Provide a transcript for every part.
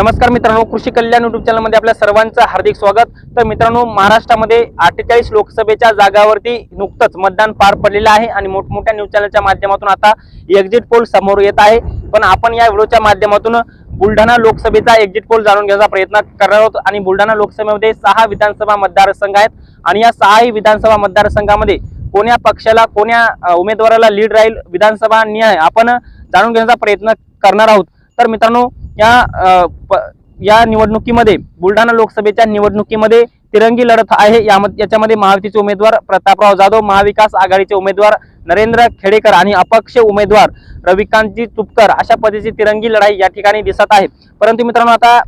नमस्कार मित्रांनो कृषी कल्याण युट्यूब चॅनलमध्ये आपल्या सर्वांचं हार्दिक स्वागत. तर मित्रांनो महाराष्ट्रामध्ये अठ्ठेचाळीस लोकसभेच्या जागावरती नुकतंच मतदान पार पडलेलं आहे आणि मोठमोठ्या न्यूज चॅनलच्या माध्यमातून आता एक्झिट पोल समोर येत आहे. पण आपण या व्हिडिओच्या माध्यमातून बुलढाणा लोकसभेचा एक्झिट पोल जाणून घेण्याचा प्रयत्न करणार आहोत आणि बुलढाणा लोकसभेमध्ये सहा विधानसभा मतदारसंघ आहेत आणि या सहाही विधानसभा मतदारसंघामध्ये कोण्या पक्षाला कोण्या उमेदवाराला लीड राहील विधानसभा न्याय आपण जाणून घेण्याचा प्रयत्न करणार आहोत. तर मित्रांनो या प- या निवडणुकीमध्ये बुलढाणा लोकसभेच्या निवडणुकीमध्ये तिरंगी लढत आहे. यामध्ये याच्यामध्ये महायुतीचे उमेदवार प्रतापराव जाधव महाविकास आघाडीचे उमेदवार नरेंद्र खेडेकर आणि अपक्ष उमेदवार रविकांतजी तुपकर अशा पद्धतीची तिरंगी लढाई या ठिकाणी दिसत आहे. परंतु मित्रांनो आता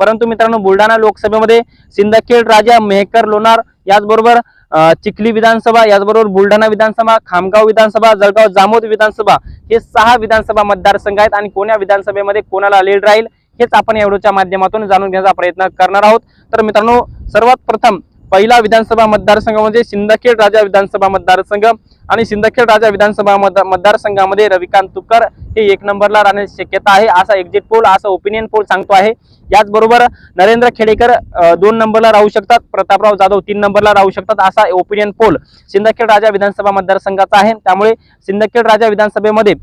परंतु मित्रांनो बुलढाणा लोकसभेमध्ये सिंदखेड राजा मेहकर लोणार याचबरोबर चिखली विधानसभा याचबरोबर बुलढाणा विधानसभा खामगाव विधानसभा जळगाव जामोद विधानसभा हे सहा विधानसभा मतदारसंघ आहेत आणि कोण्या विधानसभेमध्ये कोणाला लीड राहील हेच आपण या व्हिडिओच्या माध्यमातून जाणून घेण्याचा प्रयत्न करणार आहोत. तर मित्रांनो सर्वात प्रथम पहिला विधानसभा मतदारसंघ म्हणजे सिंदखेड राजा विधानसभा मतदारसंघ आणि सिंदखेड राजा विधानसभा मत- मतदारसंघामध्ये रविकांत तुपकर हे एक नंबरला राहण्याची शक्यता आहे. असा एक्झिट पोल असा ओपिनियन पोल सांगतो आहे. याचबरोबर नरेंद्र खेडेकर दोन नंबरला राहू शकतात. प्रतापराव जाधव तीन नंबरला राहू शकतात. असा ओपिनियन पोल सिंदखेड राजा विधानसभा मतदारसंघाचा आहे. त्यामुळे सिंदखेड राजा विधानसभेमध्ये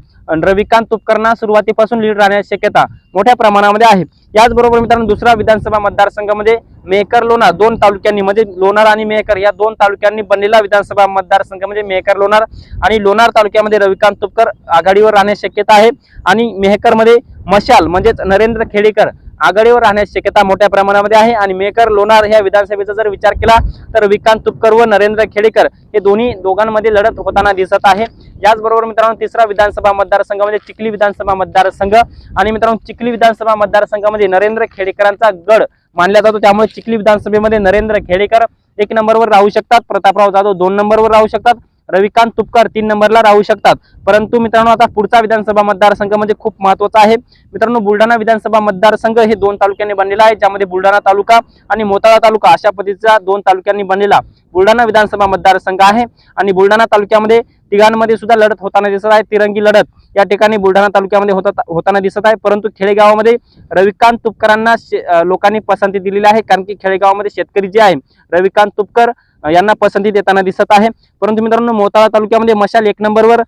रविकांत तुपकरना सुरुवातीपासून लीड राहण्याची शक्यता मोठ्या प्रमाणामध्ये आहे. याचबरोबर मित्रांनो दुसरा विधानसभा मतदारसंघामध्ये मेकर लोणार दोन तालुक्यांनी म्हणजे लोणार आणि मेकर या दोन तालुक्यांनी बनलेला विधानसभा मतदारसंघ म्हणजे मेहकर लोणार आणि लोणार तालुक्यामध्ये रविकांत तुपकर आघाडीवर राहण्याची शक्यता आहे. आणि मेहकरमध्ये मशाल म्हणजेच नरेंद्र खेडेकर आघाडीवर राहण्याची शक्यता मोठ्या प्रमाणामध्ये आहे. आणि मेकर लोणार ह्या विधानसभेचा जर विचार केला तर विकांत तुपकर व नरेंद्र खेडेकर हे दोन्ही दोघांमध्ये लढत होताना दिसत आहे. याचबरोबर मित्रांनो तिसरा विधानसभा मतदारसंघ म्हणजे चिखली विधानसभा मतदारसंघ. आणि मित्रांनो चिखली विधानसभा मतदारसंघामध्ये नरेंद्र खेडेकरांचा गड मानला जातो. त्यामुळे चिखली विधानसभेमध्ये नरेंद्र खेडेकर एक नंबरवर राहू शकतात. प्रतापराव जाधव दोन नंबरवर राहू शकतात. रविकांत तुपकर तीन नंबरला राहू शकतात. परंतु मित्रांनो आता पुढचा विधानसभा मतदारसंघ म्हणजे खूप महत्त्वाचा आहे. मित्रांनो बुलढाणा विधानसभा मतदारसंघ हे दोन तालुक्यांनी बनलेला आहे ज्यामध्ये बुलढाणा तालुका आणि मोताळा तालुका अशा पद्धतीचा दोन तालुक्यांनी बनलेला बुलढाणा विधानसभा मतदारसंघ आहे. आणि बुलढाणा तालुक्यामध्ये तिघांमध्ये सुद्धा लढत होताना दिसत आहे. तिरंगी लढत. या ठिकाणी बुलढाणा तालुक्यामध्ये होता होताना दिसत आहे. परंतु खेडेगावामध्ये रविकांत तुपकरांना शे- लोकांनी पसंती दिलेली आहे. कारण की खेडेगावामध्ये शेतकरी जे आहे रविकांत तुपकर यांना पसंती देताना दिसत आहे. परंतु मित्रांनो मोताळा तालुक्यामध्ये मशाल एक नंबरवर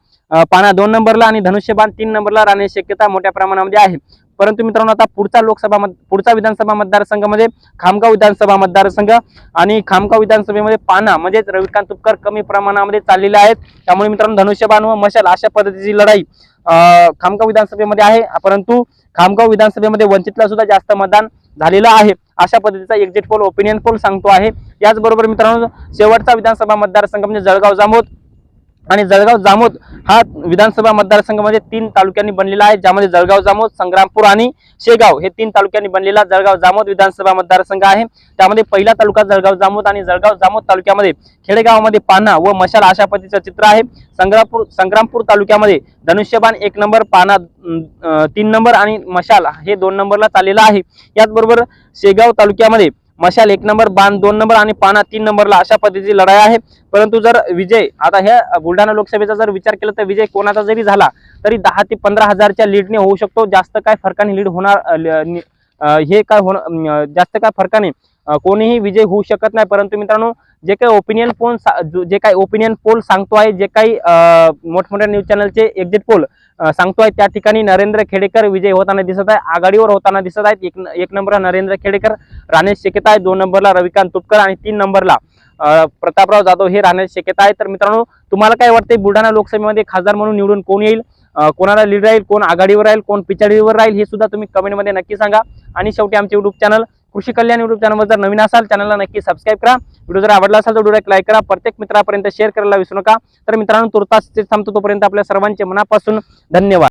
पाना दोन नंबरला आणि धनुष्यबाण तीन नंबरला राहण्याची शक्यता मोठ्या प्रमाणामध्ये आहे. परंतु मित्रांनो आता पुढचा लोकसभा मत पुढचा विधानसभा मतदारसंघामध्ये खामगाव विधानसभा मतदारसंघ आणि खामगाव विधानसभेमध्ये पाना म्हणजेच रविकांत तुपकर कमी प्रमाणामध्ये चाललेले आहेत. त्यामुळे मित्रांनो धनुष्यबाण व मशाल अशा पद्धतीची लढाई खामगाव विधानसभेमध्ये आहे. परंतु खामगाव विधानसभेमध्ये वंचितला सुद्धा जास्त मतदान झालेलं आहे. अशा पद्धतीचा एक्झिट पोल ओपिनियन पोल सांगतो आहे. याचबरोबर मित्रांनो शेवटचा विधानसभा मतदारसंघ म्हणजे जळगाव जामोद. आणि जळगाव जामोद हा विधानसभा मतदारसंघामध्ये तीन तालुक्यांनी बनलेला आहे ज्यामध्ये जळगाव जामोद संग्रामपूर आणि शेगाव हे तीन तालुक्यांनी बनलेला जळगाव जामोद विधानसभा मतदारसंघ आहे. त्यामध्ये पहिला तालुका जळगाव जामोद आणि जळगाव जामोद तालुक्यामध्ये खेडेगावामध्ये पाना व मशाल अशा पद्धतीचं चित्र आहे. संग्रामपूर संग्रामपूर तालुक्यामध्ये धनुष्यबाण एक नंबर पाना तीन नंबर आणि मशाल हे दोन नंबरला चाललेला आहे. याचबरोबर शेगाव तालुक्यामध्ये मशाल एक नंबर बाण दोन नंबर आणि पाना तीन नंबरला अशा पद्धतीची लढाई आहे. परंतु जर विजय आता ह्या बुलढाणा लोकसभेचा जर विचार केला तर विजय कोणाचा जरी झाला तरी दहा ते पंधरा हजारच्या लीडने होऊ शकतो. जास्त काय फरकाने लीड होणार ल- नि- हे काय होणार जास्त काय फरकाने कोणीही विजय होऊ शकत नाही. परंतु मित्रांनो जे काही ओपिनियन पोल जे काही ओपिनियन पोल सांगतो आहे जे काही मोठमोठ्या न्यूज चॅनलचे एक्झिट पोल सांगतो आहे त्या ठिकाणी नरेंद्र खेडेकर विजय होताना दिसत आहे आघाडीवर होताना दिसत आहेत. एक एक नंबरला नरेंद्र खेडेकर राहण्याची शक्यता आहे दोन नंबरला रविकांत तुपकर आणि तीन नंबरला प्रतापराव जाधव हे राहण्याची शक्यता आहे तर मित्रांनो तुम्हाला काय वाटते बुलढाणा लोकसभेमध्ये खासदार म्हणून निवडून कोण येईल? कोणाला लीड राहील कोण आघाडीवर राहील कोण पिछाडीवर राहील हे सुद्धा तुम्ही कमेंटमध्ये नक्की सांगा. आणि शेवटी आमचे युट्यूब चॅनल कृषी कल्याण युट्यूब चॅनलवर जर नवीन असाल चॅनलला नक्की सबस्क्राईब करा. व्हिडिओ जर आवडला असेल तर व्हिडिओ लाईक करा. प्रत्येक मित्रापर्यंत शेअर करायला विसरू नका. तर मित्रांनो तुर्तास थांबतो तोपर्यंत आपल्या सर्वांचे मनापासून धन्यवाद.